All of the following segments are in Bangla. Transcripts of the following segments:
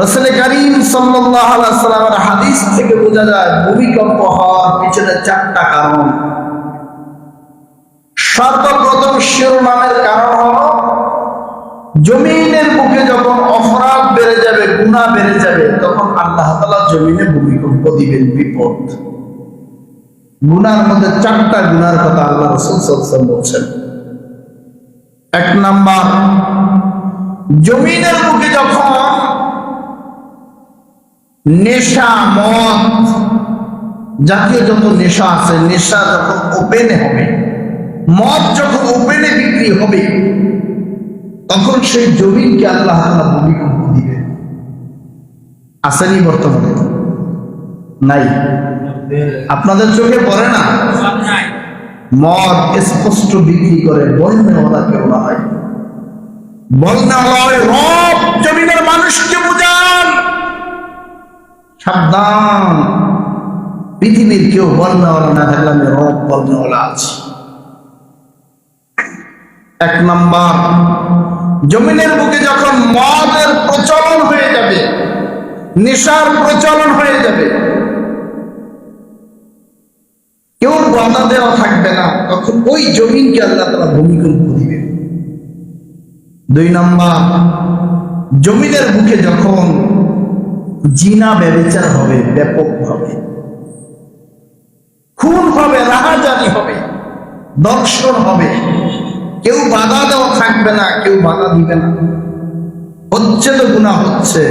রসুল করিম সাল্লামের হাদিস থেকে বোঝা যায়, ভূমিকম্প হওয়ার পিছনে চারটা কারণ। সর্বপ্রথম শিরোনামের কারণ হলো, জমিনের বুকে যখন অপরাধ বেড়ে যাবে, গুণা বেড়ে যাবে, তখন আল্লাহ তালা জমিনে ভূমিকম্প দিবেন, বিপদ। গুনার মধ্যে চারটা গুনার কথা আল্লাহ রসুল সাল্লাম বলছেন। এক নাম্বার, জমিনের বুকে যখন নেশা, মদ, জাতীয় যত নেশা আছে, নেশা যখন ওপেনে হবে, মদ যখন ওপেনে বিক্রি হবে, তখন সেই জমিনকে আল্লাহ তাআলা ভূমিকম্প দিবে। আসেনি বর্তমানে? নাই। আপনাদের চোখে পড়ে না? মদ স্পষ্ট বিক্রি করে কেউ না হয়। বন্যাওয়ালা হয় রব জমিনের মানুষকে বুঝান সাবধান। পৃথিবীর কেউ বন্যাওয়ালা না থাকলে আমি রব বন্যাওয়ালা আছি। এক নম্বর, জমিনের বুকে যখন মদের প্রচলন হয়ে যাবে, নেশার প্রচলন হয়ে যাবে, কেউ বাধা দেওয়া থাকবে না, তখন ওই জমিনকে আল্লাহ তারা ভূমিকম্প দিবে দুই নম্বর, জমিনের বুকে যখন জিনা ব্যবচার হবে ব্যাপকভাবে খুন হবে, রাহাজানি হবে দর্শন হবে। কেউ বাধা দেওয়া থাকবে না, কেউ বাধা দিবে না। হচ্ছে তো গুণা হচ্ছে।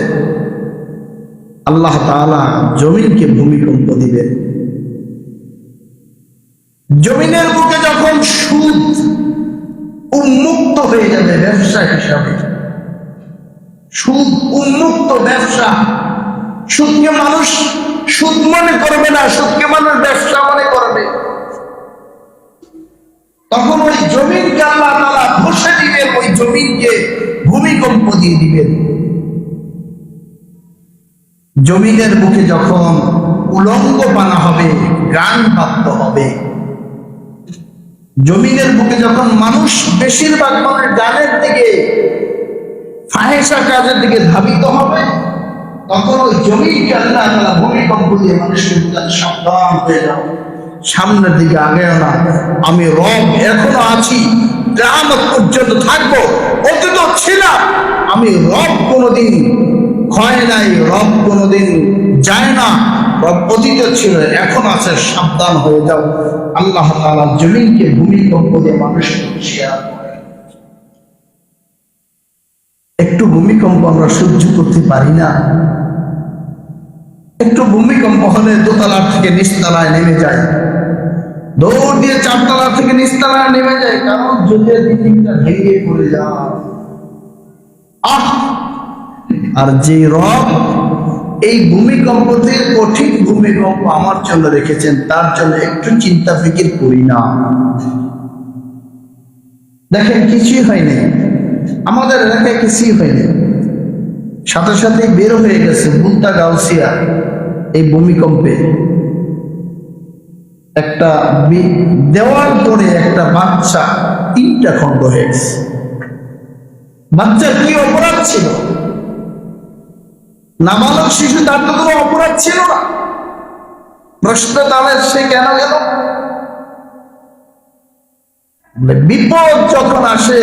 আল্লাহ তাআলা জমিনকে ভূমিকম্প দিবে। জমিনের বুকে যখন সুদ উন্মুক্ত হয়ে যাবে ব্যবসা হিসাবে, সুদ উন্মুক্ত ব্যবসা সুদকে মানুষ সুদ মনে করবে না সুদকে মানুষ ব্যবসা মনে করবে। তখন ওই জমিনকে আল্লাহ তালা বসে দিবেন, ওই জমিনকে ভূমিকম্প দিয়ে দিবেন। জমিনের বুকে যখন উলঙ্গ বানা হবে গান প্রাপ্ত হবে। জমিনের বুকে যখন মানুষ বেশিরভাগ মানুষ গানের দিকে ফাহেসা কাজের দিকে ধাবিত হবে তখন ওই জমিনকে আল্লাহ তালা ভূমিকম্প দিয়ে মানুষকে সাবধান হয়ে যাও সামনের দিকে আগে না। আমি রব, এখনও আছি। কেয়ামত পর্যন্ত থাকব। অতীত ছিলাম। আমি রব কোনোদিন ক্ষয় নাই, রব কোনোদিন যায় না। রব অতীত ছিল, এখন আছে, সাবধান হয়ে যাও। আল্লাহ তাআলা জমিনকে ভূমিকম্প দিয়ে মানুষকে হুঁশিয়ার একটু ভূমিকম্প আমরা সহ্য করতে পারি না। একটু ভূমিকম্প হলে দোতলার থেকে নিচতলায় নেমে যায়। দৌড় দিয়ে চারতলা থেকে নিচতলায় নেমে যায়, কারণ যদি বিল্ডিংটা ভেঙে পড়ে যায়। আর যে রব এই ভূমিকম্প থেকে কঠিন ভূমিকম্প আমার জন্য রেখেছেন, তার জন্য একটু চিন্তা ফিকির করি না। দেখেন, কিছুই হয়নি আমাদের এলাকায় কিছুই হয়নি সাথে সাথে বের হয়ে গেছে বুলতা গাউসিয়া, এই ভূমিকম্পে। একটা দেওয়াল পরে একটা বাচ্চা তিনটা খণ্ড হয়ে গেছে। বাচ্চার কি অপরাধ ছিল? নাবালক শিশু তার তো কোনো অপরাধ ছিল না। প্রশ্ন তাহলে সে কেন গেল? বিপদ যখন আসে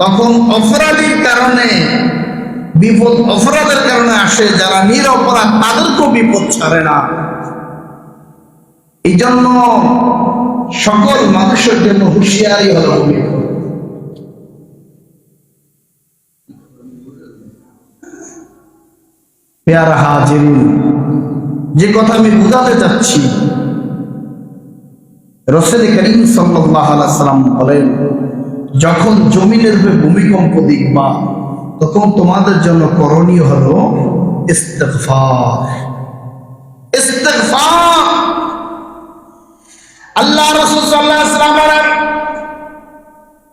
তখন অপরাধীর কারণে, বিপদ, অপরাধের কারণে আসে যারা নিরপরাধ, তাদেরকেও বিপদ ছাড়ে না। এই জন্য সকল মানুষের জন্য হুঁশিয়ারি হলো যে কথা আমি বোঝাতে চাচ্ছি রসেদ করিম সাল্লাহ সাল্লাম বলেন যখন জমিনের উপরে ভূমিকম্প দেখবা, তখন তোমাদের জন্য করণীয় হলো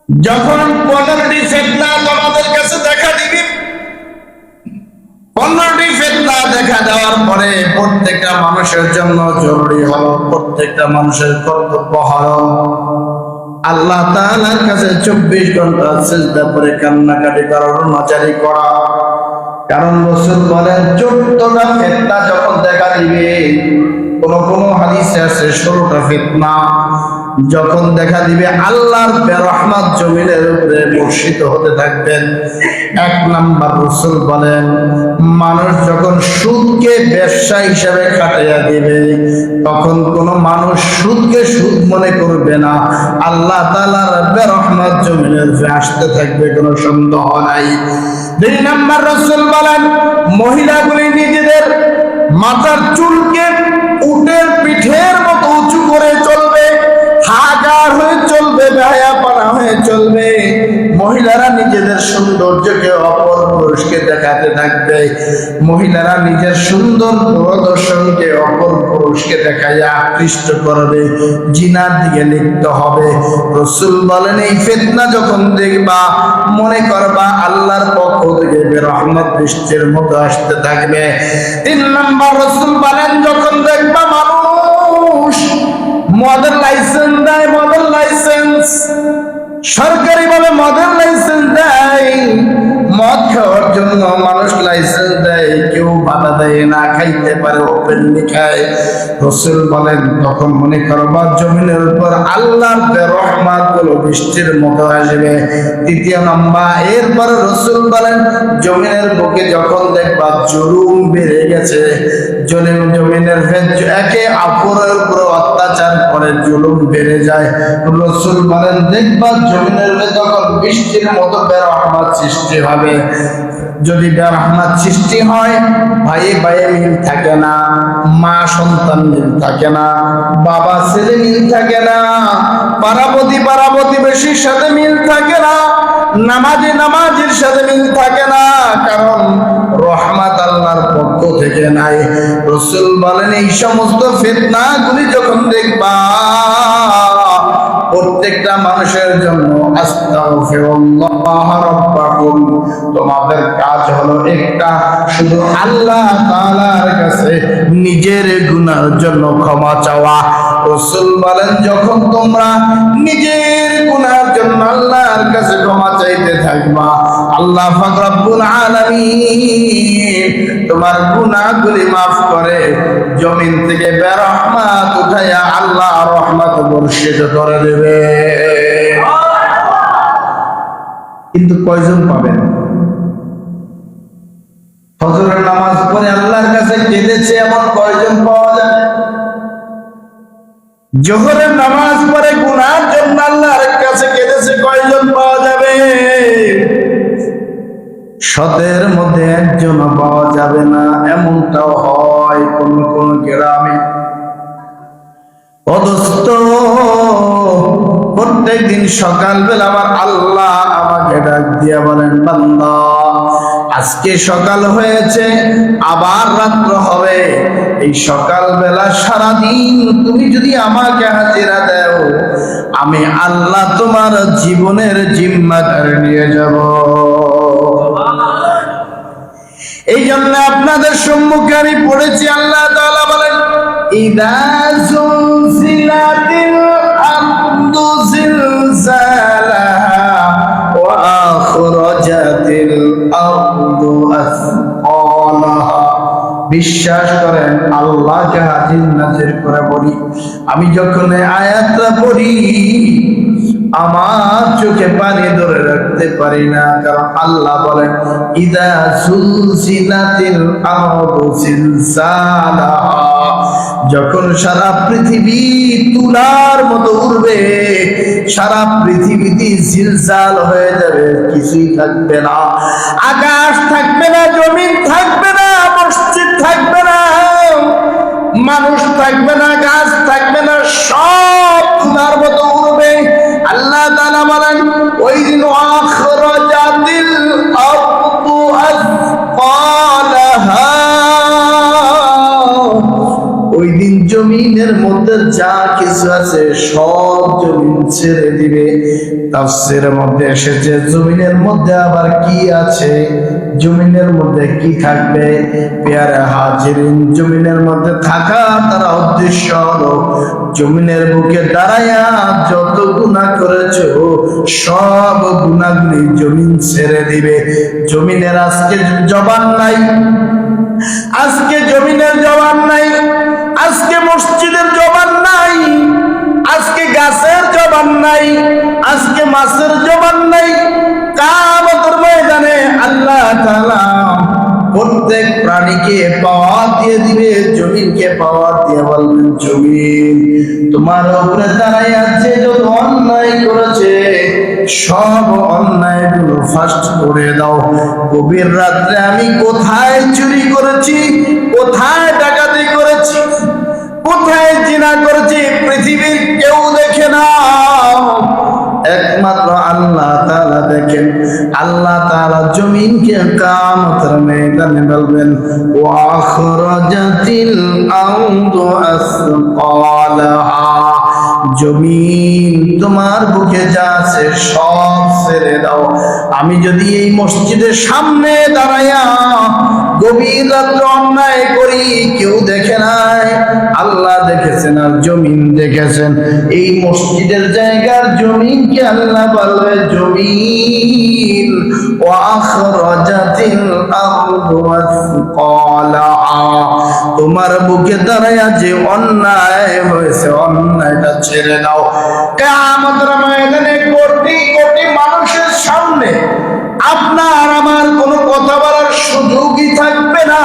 যখন পনেরোটি ফেতনা তোমাদের কাছে দেখা দিবে, পনেরোটি ফেতনা দেখা দেওয়ার পরে প্রত্যেকটা মানুষের জন্য জরুরি হলো, প্রত্যেকটা মানুষের কর্তব্য হলো আল্লাহ তাআলার কাছে চব্বিশ ঘণ্টা চেষ্টা করে কান্নাকাটি করার নাচারি করা। কারণ রসুল বলেন চোদ্দটা ফেতনা যখন দেখা দিবে, কোন কোন হাদিসে আছে, ষোলোটা ফেতনা। যখন দেখা দিবে আল্লাহর বেরহমাত জমিনের উপরে বর্ষিত হতে থাকবেন, এক নাম্বার রসুল বলেন, মানুষ যখন সুদকে ব্যবসা হিসাবে খাটাইয়া দিবে, তখন কোন মানুষ সুদকে সুদ মনে করবে না। আল্লাহ তালার বেরহমাত জমিনের উপরে আসতে থাকবে, কোনো সন্দেহ নাই। দুই নাম্বার রসুল বলেন, মহিলাগুলি নিজেদের মাথার চুলকে উটের পিঠের মতো উঁচু করে চলবে হাগার হয়ে চলবে বেহায়া পানা হয়ে চলবে মহিলারা নিজেদের সৌন্দর্যকে অপর পুরুষকে দেখাতে থাকবে মহিলারা নিজের সুন্দর প্রদর্শনকে অপর পুরুষকে দেখাইয়া আকৃষ্ট করবে। জিনার দিকে লিপ্ত হবে। রসুল বলেন, এই ফেতনা যখন দেখবা, মনে করবা আল্লাহর পক্ষ থেকে রহমত বৃষ্টির মতো আসতে থাকবে। তিন নম্বর রসুল বলেন, যখন দেখবা মানুষ মদের লাইসেন্স দেয়, মদের লাইসেন্স সরকারি ভাবে মদের লাইসেন্স দেয় মদ খাওয়ার জন্য মানুষ লাইসেন্স দেয়, কেউ বাধা দেয় না, খাইতে পারে ওপেনলি খায় রসুল বলেন, তখন মনে জমিনের উপর আল্লাহর রহমাতগুলো বৃষ্টির মতো আসবে। তৃতীয় নম্বর, এরপরে রসুল বলেন, জমিনের বুকে যখন দেখবা জুলুম বেড়ে গেছে জমিনের একে অপরের উপর অত্যাচার করে জুলুম বেড়ে যায়। রসুল বলেন, দেখবা জমিনের যখন বৃষ্টির মতো বেরহমাত সৃষ্টি হবে। যদি বেরহমাত সৃষ্টি হয় ভাই ভাইয়ে মিল থাকে না, মা সন্তান মিল থাকে না, বাবা ছেলে মিল থাকে না পারাপতি পারাপতি বেশির সাথে মিল থাকে না, নামাজি নামাজির সাথে মিল থাকে না, কারণ রহমাত আল্লাহর পক্ষ থেকে নাই। রসুল বলেন, এই সমস্ত ফেতনা গুলি যখন দেখবা, প্রত্যেকটা মানুষের জন্য তোমাদের কাজ হলো একটা, শুধু আল্লাহ তাআলার কাছে নিজের গুনার জন্য ক্ষমা চাওয়া। রসুল বলেন, যখন তোমরা নিজের গুনার জন্য আল্লাহর কাছে ক্ষমা চাইতে থাকবা। আল্লাহ আলামিন তোমার গুনাহগুলি মাফ করে, জমিন থেকে বেরহমাত উঠাইয়া আল্লাহ রহমত বর্ষিত করে দেবে। কিন্তু কয়জন পাবেন? ফজরের নামাজ পড়ে আল্লাহর কাছে কেঁদেছে এমন কয়জন পাওয়া যাবে জোহরের নামাজ পড়ে গুনার শতের মধ্যে একজন পাওয়া যাবে না, এমনটাও হয় কোন কোন গ্রামে। অদস্ত প্রত্যেক দিন সকালবেলা আমার আল্লাহ আমাকে ডাক দিয়া বলেন, বান্দা, আজকে সকাল হয়েছে, আবার রাত্র হবে। এই সকালবেলা সারাদিন তুমি যদি আমাকে হাজিরা দেও, আমি আল্লাহ তোমার জীবনের জিম্মাদার নিয়ে যাব। এই জন্য আপনাদের সম্মুখে আমি পড়েছি, আল্লাহ তাআলা বলেন বিশ্বাস করেন, আল্লাহকে হাজির নাজির করে বলি। আমি যখন আয়াতটা পড়ি আমার চোখে পানি ধরে রাখতে পারি না, কারণ আল্লাহ বলেন, ইদা সুলসিলাতিল আরদু সিলসালাহা যখন সারা পৃথিবী তুলার মতো উড়বে, সারা পৃথিবীতে জিলজাল হয়ে যাবে, কিছুই থাকবে না। আকাশ থাকবে না, জমিন থাকবে না, মসজিদ থাকবে না, মানুষ থাকবে না, গাছ থাকবে না, সব মধ্যে যা কিছু আছে সব জমিন ছেড়ে দিবে। তাফসিরের মধ্যে এসেছে, জমিনের মধ্যে আবার কি আছে? জমিনের মধ্যে কি থাকবে? পেয়ারে হাজিরিন, জমিনের মধ্যে থাকা তারা উদ্দেশ্য হলো জমিনের বুকে দাঁড়ায়া যত গুণা করেছ, সব গুণাগুলি জমিন ছেড়ে দিবে। জমিনের আজকে জবান নাই, আজকে জমিনের জবান নাই, আজকে মসজিদের জবান নাই। আজকে গাছের জবান নাই, আজকে মাছের জবান নাই। কামতের ময়দানে আল্লাহ তাআলা প্রত্যেক প্রাণীকে পাওয়া দিয়ে দিবে, জমিনকে পাওয়া দিয়ে বলবেন, জমিন তোমার উপরে দাঁড়াই আছে, যত অন্যায় করেছে, সব অন্যায়গুলো ফাস্ট করে দাও। গভীর রাত্রে আমি কোথায় চুরি করেছি, কোথায় ডাকাতি করেছি কোথায় জিনা করেছি পৃথিবীর কেউ দেখে না। একমাত্র আল্লাহ তাআলা দেখেন। আল্লাহ তাআলা জমিনকে কামতের ময়দানে বলবেন ওয়া আখরাজাতিল আরদু জমিন তোমার বুকে যা সব ছেড়ে দাও। আমি যদি এই মসজিদের সামনে দাঁড়াইয়া গভীর রাত্রে অন্যায় করি, কেউ দেখে নাই। আল্লাহ দেখেছেন আর জমিন দেখেছেন। এই মসজিদের জায়গার জমিনকে আল্লাহ বলবে জমিন। তোমার বুকে দাঁড়াইয়া যে অন্যায় হয়েছে, অন্যায়টা ছেড়ে দাও। কিয়ামতের ময়দানে মানুষের সামনে আপনার আমার কোনো কথা বলার সুযোগই থাকবে না।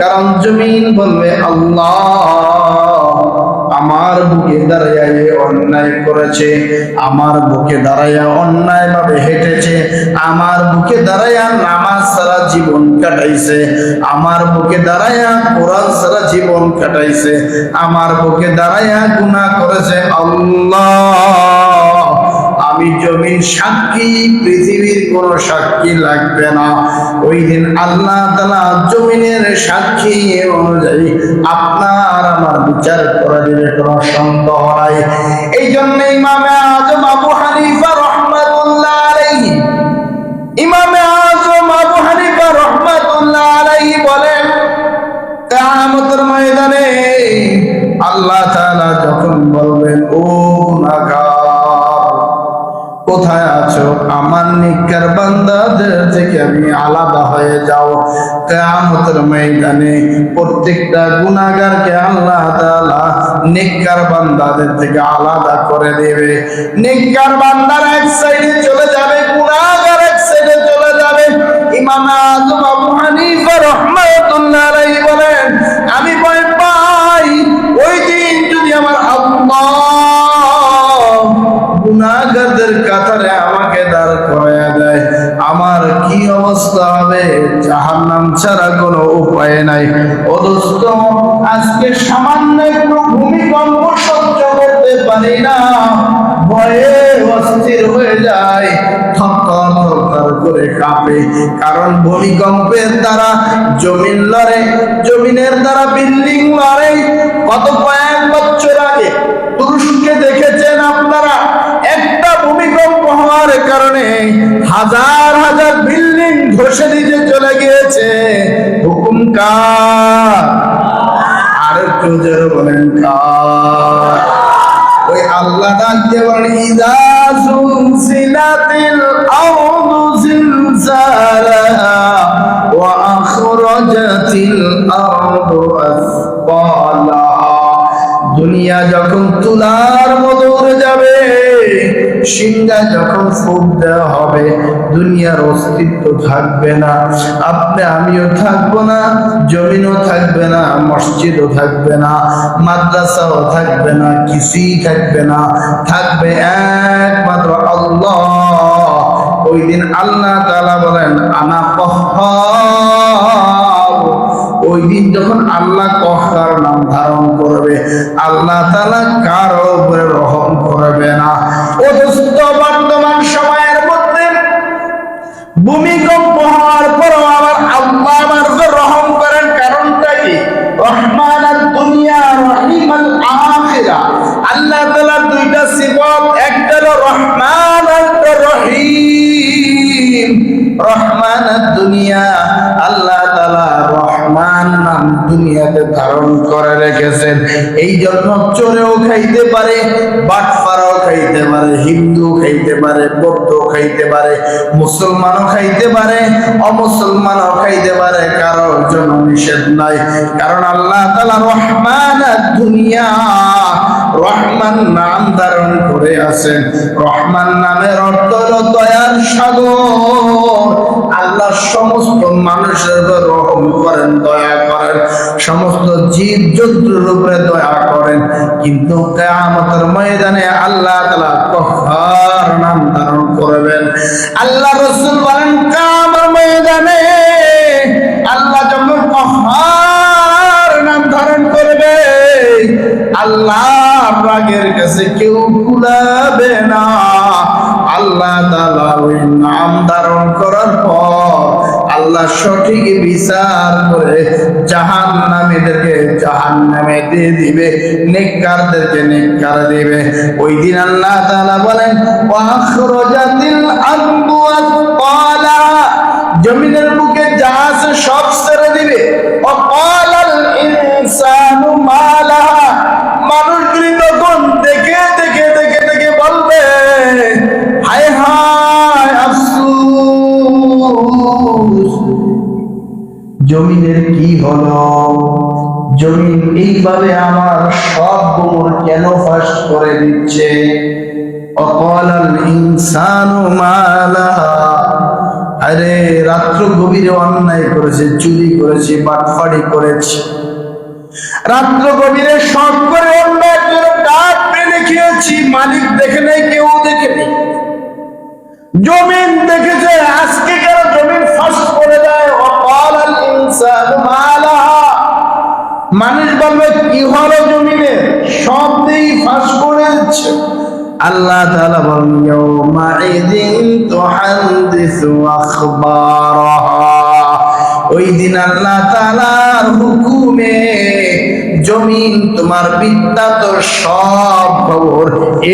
কারণ জমিন বলবে, আল্লাহ, আমার বুকে দাঁড়াইয়া অন্যায় করেছে, আমার বুকে দাঁড়াইয়া অন্যায় ভাবে হেঁটেছে, আমার বুকে দাঁড়াইয়া নামাজ সারা জীবন কাটাইছে, আমার বুকে দাঁড়াইয়া কোরআন সারা জীবন কাটাইছে, আমার বুকে দাঁড়াইয়া গুনাহ করেছে আল্লাহ। আমি জমিন সাক্ষী, পৃথিবীর কোন সাক্ষী লাগবে না। ওই দিন আল্লাহ তালা জমিনের সাক্ষী অনুযায়ী আপনার আমার বিচার করে দিবে, কোনো সন্দেহ নাই। এই জন্য ইমামে আজম আবু হানিফা রহমাতুল্লাহ ইমামে আজম আবু হানিফা রহমাতুল্লাহ আলাইহি বলেন, কিয়ামতের ময়দানে আল্লাহ তাআলা যখন বলবেন, ও আমার নিকার বান্দাদের থেকে আমি আলাদা হয়ে যাও। কেয়ামতের ময়দানে প্রত্যেকটা গুণাগারকে আল্লাহ তাআলা নিকার বান্দাদের থেকে আলাদা করে দেবে। নিকার বান্দার এক সাইডে চলে যাবে গুণাগার এক সাইডে চলে যাবে। ইমাম কাঁপে কারণ ভূমিকম্পের দ্বারা জমিন লড়ে, জমিনের দ্বারা বিল্ডিং লড়ে। কত কয়েক বছর আগে তুরস্কে দেখেছেন আপনারা, একটা ভূমিকম্প হওয়ার কারণে হাজার হাজার বিল্ডিং ধসে দিতে চলে গিয়েছে। হুকুম কার? আর একটু জোরে বলেন, কার? ওই আল্লাহ ডাক দিয়ে বলেন, ইদা সুলসিলাতিল দুনিয়া যখন তুলার মতো যাবে, সিংহা যখন ফুট হবে, দুনিয়ার অস্তিত্ব থাকবে না। আপনি, আমিও থাকব না, জমিনও থাকবে না, মসজিদও থাকবে না, মাদ্রাসাও থাকবে না, কিছুই থাকবে না। থাকবে একমাত্র আল্লাহ। ওই দিন আল্লাহ তাআলা বলেন, আনা ওই দিন যখন আল্লাহ কহ্হার নাম ধারণ করবে, আল্লাহ তাআলা কারও উপরে রহম করবে না। দোস্ত বর্তমান সময়ের মধ্যে ভূমিকম্প হওয়ার পরও আমার আল্লাহ আমার রহম করেন, কারণটা কি? রহমান দুনিয়া, রহিম আল আল্লাহ তালা দুইটা সিফত, একটা রহমান দুনিয়া, আল্লাহ তাআলা রহমান নাম দুনিয়াতে ধারণ করে রেখেছেন। এই জন্য চোরেও খাইতে পারে বাটফারাও খাইতে পারে হিন্দু খাইতে পারে বৌদ্ধ খাইতে পারে, মুসলমানও খাইতে পারে, অমুসলমানও খাইতে পারে জন্য নিষেধ নাই। কারণ আল্লাহ তাআলা রহমান দুনিয়া, রহমান নাম ধারণ করে আছেন। রহমান নামের অর্থ দয়ার সাগর। আল্লাহ সমস্ত মানুষের উপর রহম করেন, দয়া করেন, সমস্ত জীব জন্তুর উপরে দয়া করেন। কিন্তু কেয়ামতের ময়দানে আল্লাহ তাআলা কহার নাম ধারণ করবেন। আল্লাহ রসুল বলেন কামর ময়দানে আল্লাহ যখন কহার নাম ধারণ করবে, আল্লাহ রাগের কাছে কেউ কুলাবে না। আল্লাহ ওই নাম ধারণ করার পর আল্লাহ সঠিক বিচার করে জাহান নামীদেরকে জাহান নামে দিয়ে দিবে, নেককারদেরকে নেককার দিবে। ওই দিন আল্লাহ তাআলা বলেন জমিনের বুকে আছে সব ছেড়ে দিবে। অকালাল ইনসানু মালাহা জমিনের কি হলো? জমিন এইভাবে আমার সব গোমর কেন ফাঁস করে দিচ্ছে? অকলাল ইনসানু মালাহা আরে, রাত্র গভীরে অন্যায় করেছে, চুরি করেছে, বাটফাড়ি করেছে। রাত্র গভীরে শখ করে অন্যায় করে ডাক পেলে খেয়েছি, মালিক দেখে নেই, কেউ দেখে নেই। জমিন দেখেছে, আজকে কেন জমিন ফাঁস করে দেয়? মানুষ বলবে, কি হলো জমিনে? সব ফাঁস করে দিচ্ছে আল্লাহ তাআলা বলেন ওই দিন আল্লাহ তাআলার হুকুমে জমিন, তোমার বিদ্যা তো সব খবর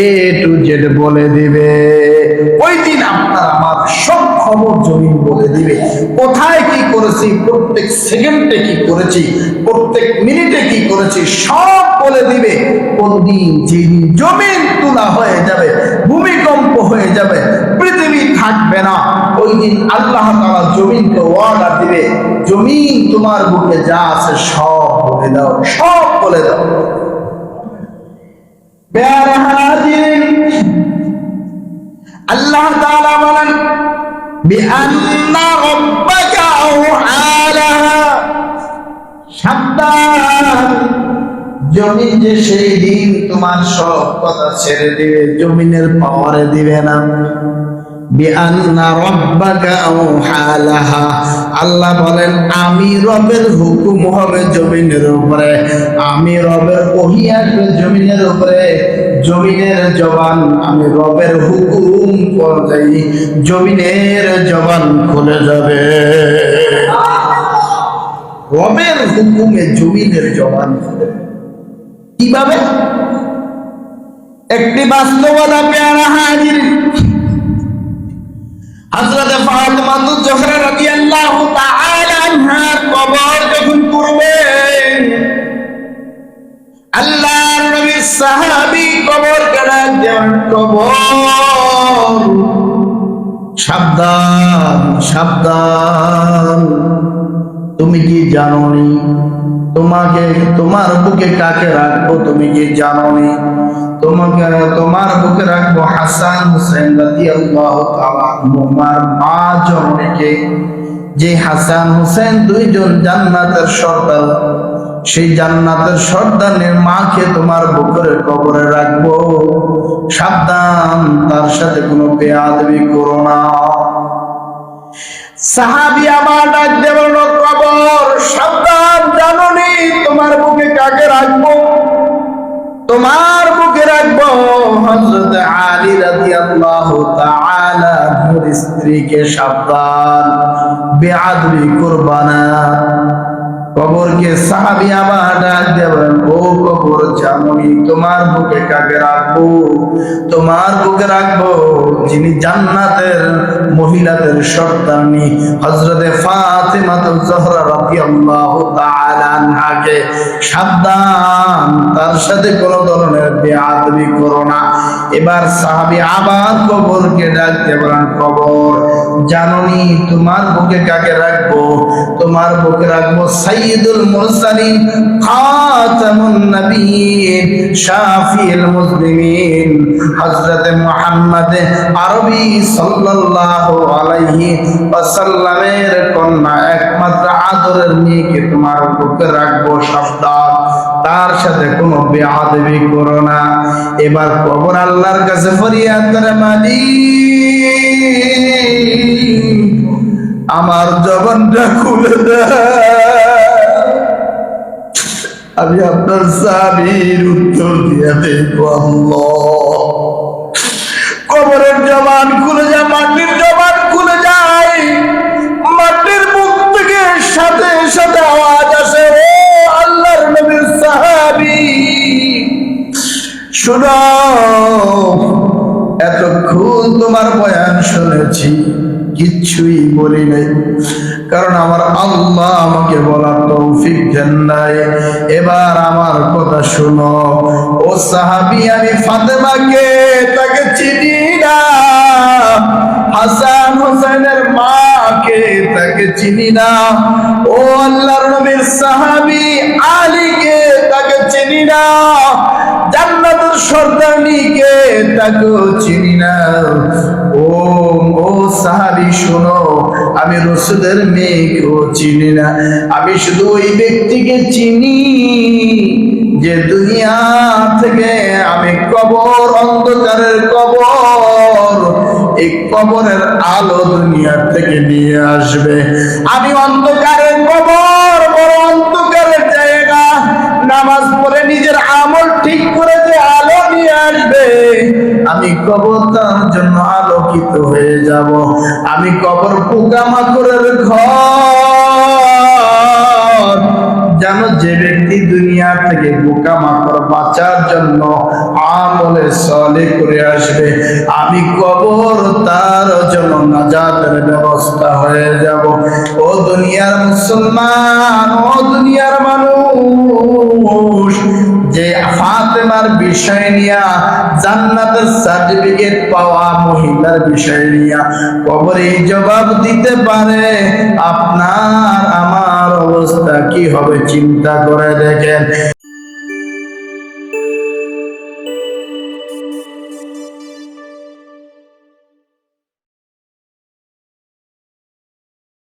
এ টু জেড বলে দিবে। ওই দিন আপনার আমার সব খবর জমিন বলে দিবে। কোথায় কি করেছি, প্রত্যেক সেকেন্ডে কি করেছি, প্রত্যেক মিনিটে কি করেছি, সব বলে দিবে, কোন দিন যেদিন জমিন তোলা হয়ে যাবে, ভূমিকম্প হয়ে যাবে, পৃথিবী থাকবে না, ওই দিন আল্লাহ তাআলা জমিনকে অর্ডার দিবে, জমিন তোমার বুকে যা আছে সব বলে দাও, সব বলে দাও। আল্লাহ বলেন জমিন যে সেই দিন তোমার সব কথা ছেড়ে দিবে, জমিনের পাওয়ারে দিবে না। আল্লাহ বলেন, আমি রবের হুকুম হবে জমিনের উপরে। আমি রবের জমিনের উপরে। জমিনের জবান আমি রবের হুকুম অনুযায়ী জমিনের জবান খুলে যাবে। রবের হুকুমে জমিনের জবান কীভাবে? একটি বাস্তবতা পেয়ারা হাজির। হযরত ফাতেমা তো জোহরা রাদিয়াল্লাহু কবর সাবধান সাবধান। তুমি কি জানোনি? তোমাকে, তোমার বুকে কাকে রাখব তুমি কি জানোনি? তোমাকে, তোমার বুকে রাখব হাসান হুসেন তোমার মা জননীকে যে হাসান হুসেন দুইজন জান্নাতের সর্দার, সেই জান্নাতের সর্দারের মাকে তোমার বুকের কবরে রাখব। সাবধান, তার সাথে কোনো বেয়াদবি করো না। সাহাবি আমার ডাক দেবেন কবর, সাবধান, জাননি, তোমার বুকে কাকে রাখব? তোমার বুকে রাখব হযরত আলী রাদিয়াল্লাহু তাআলা স্ত্রীকে সাবধান বেআদবি করবা না। কবরকে সাহাবি আবার ডাক দেবেন, ও কবর জামনি, তোমার বুকে কাকে রাখব? তোমার বুকে রাখব? যিনি জান্নাতের মহিলাদের সর্দারনি হজরতে ফাতেমা জহরা রাদিয়াল্লাহু তাআলা আনহাকে সাবধান, তার সাথে কোনো ধরনের বেয়াদবি করো না। এবার সাহাবি আবার কবরকে ডাক দেবেন, কবর জাননি তোমার বুকে কাকে রাখব? তোমার বুকে রাখব একমাত্র আদরের মেয়েকে তোমার বুকে রাখব সাবধান, তার সাথে কোনো বেয়াদবি করো না। এবার কবর আল্লাহর কাছে আমার জবানটা খুলে দেয় আমি আপনার স্বামীর উত্তর দিয়ে দেখব কবরের জবান খুলে যায় মাটির জবান খুলে যায় মাটির মুখ থেকে সাথে সাথে আওয়াজ আসে, ও আল্লাহর নবীর সাহাবী। শোনো, এতক্ষণ তোমার বয়ান শুনেছি। কিচ্ছুই বলি নাই। কারণ আমার আল্লাহ আমাকে বলার তৌফিক দেন নাই। এবার আমার কথা শুনো। ও সাহাবি, আমি ফাতেমাকে তাকে চিনি না। হাসান হোসেনের মাকে তাকে চিনি না। ও আল্লাহর নবীর সাহাবি, আলীকে তাকে চিনি না। জান্নাতের সর্দারনিকে তাকেও চিনি না। সাহাবি, শোনো, আমি রসুলের মেয়েকেও চিনি না। আমি শুধু ওই ব্যক্তিকে চিনি যে দুনিয়া থেকে আমি কবর, অন্ধকারের কবর, এই কবরের আলো দুনিয়া থেকে নিয়ে আসবে। আমি অন্ধকারের কবর, বড় অন্ধকারের জায়গা। নামাজ পড়ে নিজের আমল ঠিক করে আমি কবর তার জন্য আলোকিত হয়ে যাব। আমি কবর পোকামাকড়ের ঘর। জানো যে ব্যক্তি দুনিয়া থেকে বোকা মাকড় বাঁচার জন্য আমলে সলে করে আসবে, আমি কবর তার জন্য নাজাতের ব্যবস্থা হয়ে যাব। ও দুনিয়ার মুসলমান, ও দুনিয়ার মানুষ, যে ফাতেমার বিষয় নিয়া জান্নাতের সার্টিফিকেট পাওয়া মহিলার বিষয় নিয়া কবরে জবাব দিতে পারে। আপনার, আমার অবস্থা কি হবে চিন্তা করে দেখেন।